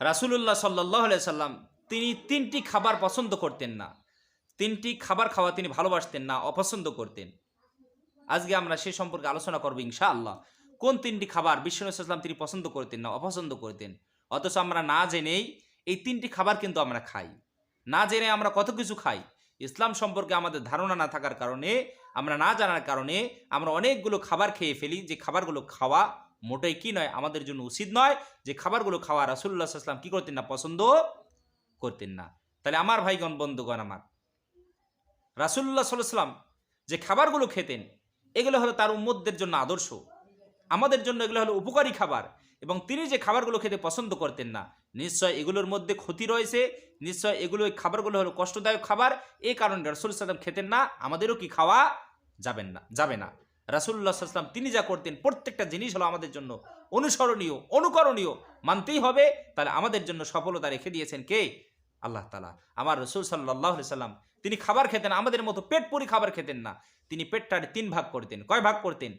রাসুলুল্লাহ সাল্লাহ সাল্লাম তিনি তিনটি খাবার পছন্দ করতেন না। তিনটি খাবার খাওয়া তিনি ভালোবাসতেন না, অপছন্দ করতেন। আজকে আমরা সে সম্পর্কে আলোচনা করব ইনশাআল্লাহ। কোন তিনটি খাবার বিশ্বনাথ তিনি পছন্দ করতেন না, অপছন্দ করতেন? অথচ আমরা না জেনেই এই তিনটি খাবার কিন্তু আমরা খাই। না জেনে আমরা কত কিছু খাই। ইসলাম সম্পর্কে আমাদের ধারণা না থাকার কারণে, আমরা না জানার কারণে আমরা অনেকগুলো খাবার খেয়ে ফেলি, যে খাবারগুলো খাওয়া মোটেই কি নয়, আমাদের জন্য উচিত নয় যে খাবারগুলো খাওয়া রাসুল্লাহ সাল্লাম কি করতেন না, পছন্দ করতেন না। তাহলে আমার ভাইগণ, বন্ধুগণ আমার রাসুল্লাহ সাল্লাম যে খাবারগুলো খেতেন, এগুলো হলো তার উম্মতদের জন্য আদর্শ। আমাদের জন্য এগুলো হলো উপকারী খাবার এবং তিনি যে খাবারগুলো খেতে পছন্দ করতেন না, নিশ্চয় এগুলোর মধ্যে ক্ষতি রয়েছে, নিশ্চয় এগুলো খাবারগুলো হলো কষ্টদায়ক খাবার এই কারণে রাসুল সাল্লাম খেতেন না, আমাদেরও কি খাওয়া যাবেন না, যাবে না। রাসুল্লাহ সাল্লাম তিনি যা করতেন, প্রত্যেকটা জিনিস হলো আমাদের জন্য অনুসরণীয়, অনুকরণীয়। মানতেই হবে, তাহলে আমাদের জন্য সফলতা রেখে দিয়েছেন কে? আল্লাহ তালা আমার রসুল সাল্লাহ সাল্লাম তিনি খাবার খেতেন, আমাদের মতো পেট পুরি খাবার খেতেন না। তিনি পেটটার তিন ভাগ করতেন। কয় ভাগ করতেন?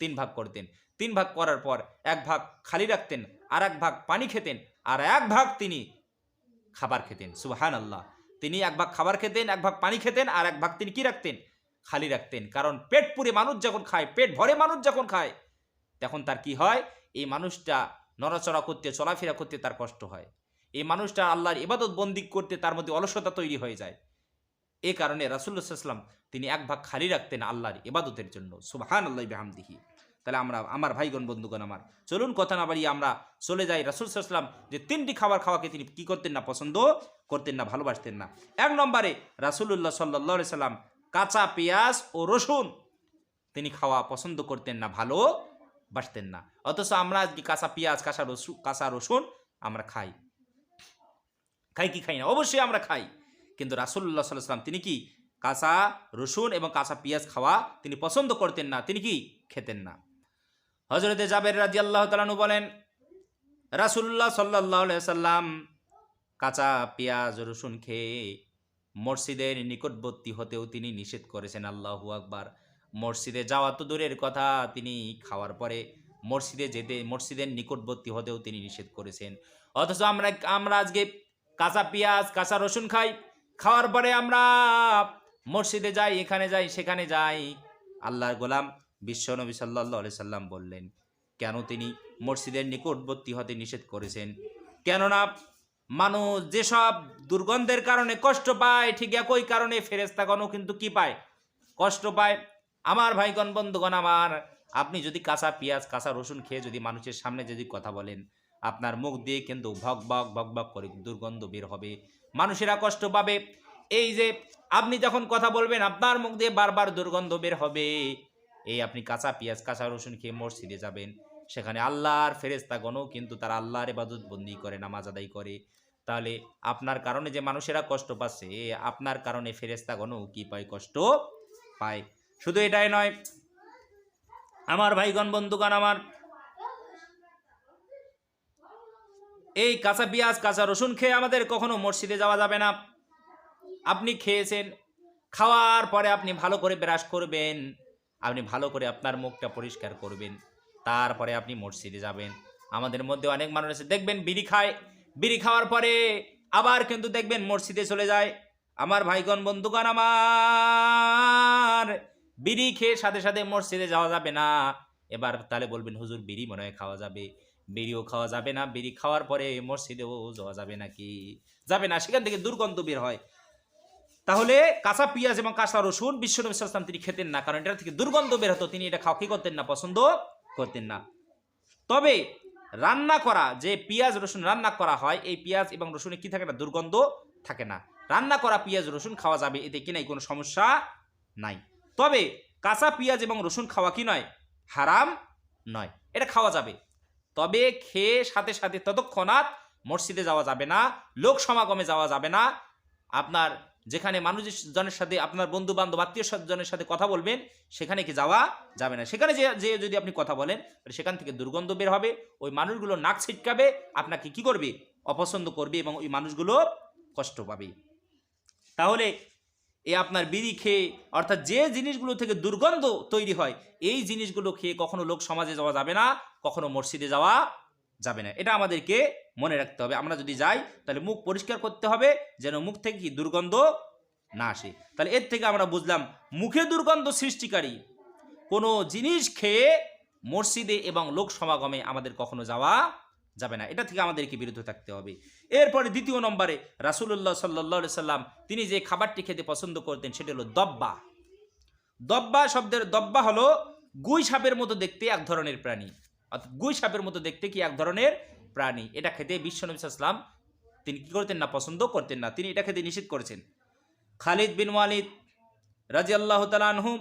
তিন ভাগ করতেন। তিন ভাগ করার পর এক ভাগ খালি রাখতেন আর এক ভাগ পানি খেতেন, আর এক ভাগ তিনি খাবার খেতেন। সুবাহান আল্লাহ তিনি এক ভাগ খাবার খেতেন, এক ভাগ পানি খেতেন, আর এক ভাগ তিনি কি রাখতেন? খালি রাখতেন। কারণ পেট পুরে মানুষ যখন খায়, পেট ভরে মানুষ যখন খায়, তখন তার কি হয়? এই মানুষটা নড়াচড়া করতে, চলাফেরা করতে তার কষ্ট হয়। এই মানুষটা আল্লাহর ইবাদত বন্দি করতে তার মধ্যে অলসতা তৈরি হয়ে যায়। এ কারণে রাসুল্লাহাম তিনি এক ভাগ খালি রাখতেন আল্লাহর ইবাদতের জন্য। সুবাহান আল্লাহ বেহামদিহি। তাহলে আমরা, আমার ভাইগণ, বন্ধুগণ আমার, চলুন কথা না বাড়িয়ে আমরা চলে যাই রাসুল সাল্লাম যে তিনটি খাবার খাওয়াকে তিনি কি করতেন না পছন্দ করতেন না ভালোবাসতেন না। এক নম্বরে রাসুল্লাহ সাল্লাহ সাল্লাম কাঁচা পেঁয়াজ ও রসুন। তিনি খাওয়া পছন্দ করতেন না, ভালো বাসতেন না। অথচ আমরা আজকে কাঁচা পেঁয়াজ, কাঁচা রসুন কাঁচা রসুন আমরা খাই। খাই কি খাই না? অবশ্যই আমরা খাই। কিন্তু রাসুল্লাহ সাল্লাম তিনি কি কাঁচা রসুন এবং কাঁচা পেঁয়াজ খাওয়া তিনি পছন্দ করতেন না, তিনি কি খেতেন না? হজরতে জাবের রাজি আল্লাহ তালানু বলেন রাসুল্লাহ সাল্লাহ সাল্লাম কাঁচা পেঁয়াজ, রসুন খেয়ে মসজিদের নিকটবর্তী হতেও তিনি নিষেধ করেছেন, আল্লাহু আকবার। মসজিদে যাওয়া তো দূরের কথা, তিনি খাওয়ার পরে মসজিদে যেতে, মসজিদের নিকটবর্তী হতেও তিনি নিষেধ করেছেন। অথচ আমরা আমরা আজকে কাঁচা পেঁয়াজ, কাঁচা রসুন খাই, খাওয়ার পরে আমরা মসজিদে যাই, এখানে যাই, সেখানে যাই। আল্লাহর গোলাম বিশ্বনবী সাল্লাহ সাল্লাম বললেন, কেন তিনি মসজিদের নিকটবর্তী হতে নিষেধ করেছেন? কেননা মানুষ যেসব দুর্গন্ধের কারণে কষ্ট পায়, ঠিক একই কারণে ফেরেস্তাগণও কিন্তু কি পায়? কষ্ট পায়। আমার ভাইগণ, বন্ধুগণ আমার, আপনি যদি কাঁচা পেঁয়াজ, কাঁচা রসুন খেয়ে যদি মানুষের সামনে যদি কথা বলেন, আপনার মুখ দিয়ে কিন্তু ভক ভক ভক ভক করে দুর্গন্ধ বের হবে। মানুষেরা কষ্ট পাবে। এই যে আপনি যখন কথা বলবেন, আপনার মুখ দিয়ে বারবার দুর্গন্ধ বের হবে। এই আপনি কাঁচা পেঁয়াজ, কাঁচা রসুন খেয়ে মসজিদে যাবেন। সেখানে আল্লাহর ফেরেস্তাগণও কিন্তু তারা আল্লাহর এবাদত বন্দি করে, নামাজ আদায় করে। তাহলে আপনার কারণে যে মানুষেরা কষ্ট পাচ্ছে আপনার কারণে ফেরেস্তাগণও কি পায় কষ্ট পায়? শুধু এটাই নয়, আমার ভাইগণ, বন্ধুগণ, আমার এই কাঁচা পেঁয়াজ, কাঁচা রসুন খেয়ে আমাদের কখনো মসজিদে যাওয়া যাবে না। আপনি খেয়েছেন, খাওয়ার পরে আপনি ভালো করে ব্রাশ করবেন, আপনি ভালো করে আপনার মুখটা পরিষ্কার করবেন, তারপরে আপনি মসজিদে যাবেন। আমাদের মধ্যে অনেক মানুষ আছে, দেখবেন বিড়ি খায় বিড়ি খাওয়ার পরে আবার কিন্তু দেখবেন মসজিদে চলে যায়। আমার ভাইগণ, বন্ধুগণ আমার, বিড়ি খেয়ে সাথে সাথে মসজিদে যাওয়া যাবে না। এবার তাহলে বলবেন, হুজুর, বিড়ি মনে হয় খাওয়া যাবে। বিড়িও খাওয়া যাবে না। বিড়ি খাওয়ার পরে মসজিদেও যাওয়া যাবে নাকি যাবে না, সেখান থেকে দুর্গন্ধ বের হয়। তাহলে কাঁচা পেঁয়াজ এবং কাঁচা রসুন বিশ্বনবী সাল্লাম তিনি খেতেন না, কারণ এটা থেকে দুর্গন্ধ বের হতো। তিনি এটা খাওয়া কি করতেন না, পছন্দ করতেন না। তবে রান্না করা, যে পেঁয়াজ, রসুন রান্না করা হয়, এই পেঁয়াজ এবং রসুনে কি থাকে না? দুর্গন্ধ থাকে না। রান্না করা পেঁয়াজ, রসুন খাওয়া যাবে, এতে কি নাই? কোনো সমস্যা নাই। তবে কাঁচা পেঁয়াজ এবং রসুন খাওয়া কি নয়? হারাম নয়। এটা খাওয়া যাবে। তবে খেয়ে সাথে সাথে ততক্ষণাৎ মসজিদে যাওয়া যাবে না, লোক সমাগমে যাওয়া যাবে না। আপনার যেখানে মানুষজনের সাথে আপনার বন্ধু বান্ধব আত্মীয় স্বজনের সাথে কথা বলবেন, সেখানে কি যাওয়া যাবে না। সেখানে যে যে যদি আপনি কথা বলেন, তাহলে সেখান থেকে দুর্গন্ধ বের হবে, ওই মানুষগুলো নাক ছিটকাবে, আপনাকে কি করবে? অপছন্দ করবে এবং ওই মানুষগুলো কষ্ট পাবে। তাহলে এ আপনার বিড়ি খেয়ে, অর্থাৎ যে জিনিসগুলো থেকে দুর্গন্ধ তৈরি হয়, এই জিনিসগুলো খেয়ে কখনো লোক সমাজে যাওয়া যাবে না, কখনো মসজিদে যাওয়া যাবে না। এটা আমাদেরকে মনে রাখতে হবে। আমরা যদি যাই, তাহলে মুখ পরিষ্কার করতে হবে যেন মুখ থেকে কি দুর্গন্ধ না আসে। তাহলে এর থেকে আমরা বুঝলাম, মুখে দুর্গন্ধ সৃষ্টিকারী। কোনো জিনিস খেয়ে মসজিদে এবং লোক সমাগমে আমাদের কখনো যাওয়া যাবে না। এটা থেকে আমাদেরকে বিরত থাকতে হবে। এরপরে দ্বিতীয় নম্বরে রাসুল্লাহ সাল্লাহ সাল্লাম তিনি যে খাবারটি খেতে পছন্দ করতেন, সেটি হলো দব্বা। দব্বা শব্দের দব্বা হলো গুই সাপের মতো দেখতে এক ধরনের প্রাণী। অর্থাৎ গুই সাপের মতো দেখতে কি এক ধরনের প্রাণী? এটা খেতে বিশ্বনবী ইসলাম তিনি কি করতেন না, পছন্দ করতেন না। তিনি এটা খেতে নিষেধ করেছেন। খালিদ বিন ওয়ালিদ রাজি আল্লাহ তালানহু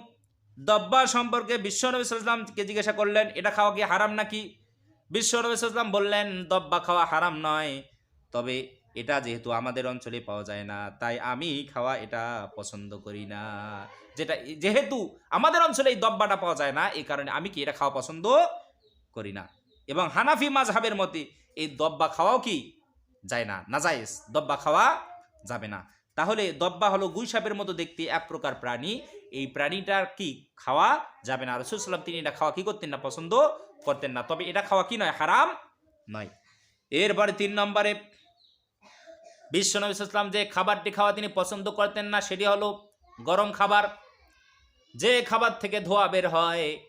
দব্বা সম্পর্কে বিশ্বনবী সাল্লামকে জিজ্ঞাসা করলেন, এটা খাওয়া কি হারাম নাকি? বিশ্বনবী সাল্লাম বললেন, দব্বা খাওয়া হারাম নয়। তবে এটা যেহেতু আমাদের অঞ্চলে পাওয়া যায় না, তাই আমি খাওয়া এটা পছন্দ করি না। যেটা, যেহেতু আমাদের অঞ্চলে এই দব্বাটা পাওয়া যায় না, এই কারণে আমি কি এটা খাওয়া পছন্দ করি না। এবং হানাফি মাঝহাবের মতে এই দব্বা খাওয়াও কি যায় না না নাজায়েজ দব্বা খাওয়া যাবে না। তাহলে দব্বা হলো গুই সাপের মতো দেখতে এক প্রকার প্রাণী। এই প্রাণীটার কি খাওয়া যাবে না। রসুল সাল্লাম তিনি এটা খাওয়া কি করতেন না, পছন্দ করতেন না। তবে এটা খাওয়া কি নয়, হারাম নয়। এরপরে তিন নম্বরে বিশ্বনবী ইসলাম যে খাবারটি খাওয়া তিনি পছন্দ করতেন না, সেটি হলো গরম খাবার। যে খাবার থেকে ধোয়া বের হয়,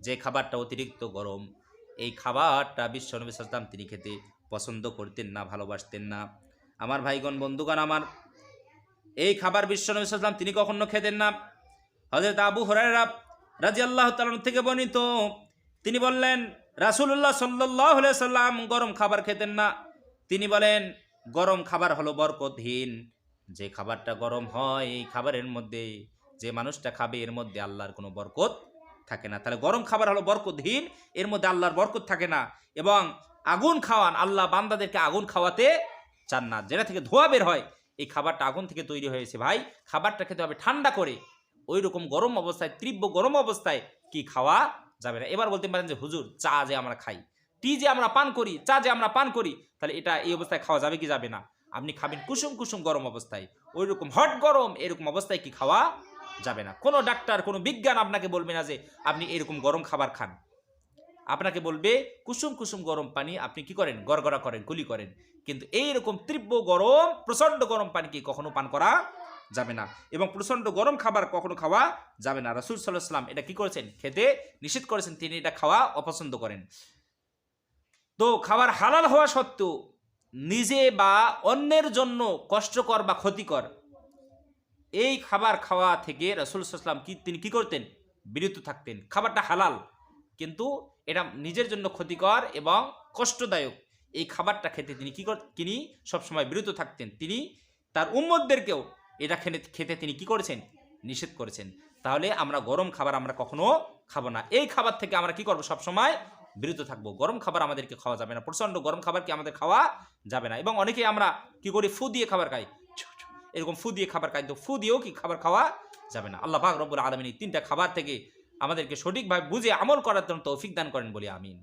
যে খাবারটা অতিরিক্ত গরম। এই খাবারটা বিশ্বনবী ইসলাম তিনি খেতে পছন্দ করতেন না, ভালোবাসতেন না। আমার ভাইগণ, বন্ধুগণ আমার, এই খাবার বিশ্বনবী ইসলাম তিনি কখনো খেতেন না। হজরত আবু হরাইরা রাজি আল্লাহ থেকে বর্ণিত, তিনি বললেন রাসুল্লাহ সাল্লাহ সাল্লাম গরম খাবার খেতেন না। তিনি বলেন, গরম খাবার হলো বরকতহীন। যে খাবারটা গরম হয়, এই খাবারের মধ্যে, যে মানুষটা খাবে, এর মধ্যে আল্লাহর কোনো বরকত থাকে না। তাহলে গরম খাবার হলো বরকতহীন, এর মধ্যে আল্লাহর বরকত থাকে না। এবং আগুন খাওয়ান, আল্লাহ বান্দাদেরকে আগুন খাওয়াতে চান না। যেটা থেকে ধোয়া বের হয়, এই খাবারটা আগুন থেকে তৈরি হয়েছে। ভাই, খাবারটা খেতে হবে ঠান্ডা করে। ওই রকম গরম অবস্থায়, তীব্র গরম অবস্থায় কি খাওয়া যাবে না? এবার বলতে পারেন যে, হুজুর, চা যে আমরা খাই, টি যে আমরা পান করি, চা যে আমরা পান করি, তাহলে এটা এই অবস্থায় খাওয়া যাবে কি যাবে না? আপনি খাবেন কুসুম কুসুম গরম অবস্থায়। ওই রকম হট গরম, এরকম অবস্থায় কি খাওয়া যাবে না। কোনো ডাক্তার, কোনো বিজ্ঞান আপনাকে বলবে না যে আপনি এরকম গরম খাবার খান। আপনাকে বলবে, কুসুম কুসুম গরম পানি আপনি কি করেন? গড়গড়া করেন, গুলি করেন। কিন্তু এইরকম তীব্র গরম, প্রচণ্ড গরম পানি কি কখনো পান করা যাবে না। এবং প্রচণ্ড গরম খাবার কখনো খাওয়া যাবে না। রসুল সাল্লাহ সাল্লাম এটা কি করেছেন? খেতে নিষেধ করেছেন। তিনি এটা খাওয়া অপছন্দ করেন। তো খাবার হালাল হওয়া সত্ত্বেও নিজে বা অন্যের জন্য কষ্টকর বা ক্ষতিকর এই খাবার খাওয়া থেকে রসুল সাল্লাম কি তিনি কি করতেন? বিরত থাকতেন। খাবারটা হালাল। কিন্তু এটা নিজের জন্য ক্ষতিকর এবং কষ্টদায়ক। এই খাবারটা খেতে তিনি কি তিনি সবসময় বিরত থাকতেন। তিনি তার উম্মদদেরকেও এটা খেতে খেতে তিনি কি করেছেন? নিষেধ করেছেন। তাহলে আমরা গরম খাবার আমরা কখনো খাব না। এই খাবার থেকে আমরা কি করব? সবসময় বিরত থাকব। গরম খাবার আমাদেরকে খাওয়া যাবে না। প্রচণ্ড গরম খাবার কি আমাদের খাওয়া যাবে না। এবং অনেকেই আমরা কি করি? ফু দিয়ে খাবার খাই। এরকম ফু দিয়ে খাবার খায়। তো ফু দিয়েও কি খাবার খাওয়া যাবে না? আল্লাহ পাক রব্বুল আলমিন এই তিনটা খাবার থেকে আমাদেরকে সঠিকভাবে বুঝে আমল করার জন্য তৌফিক দান করেন বলি, আমিন।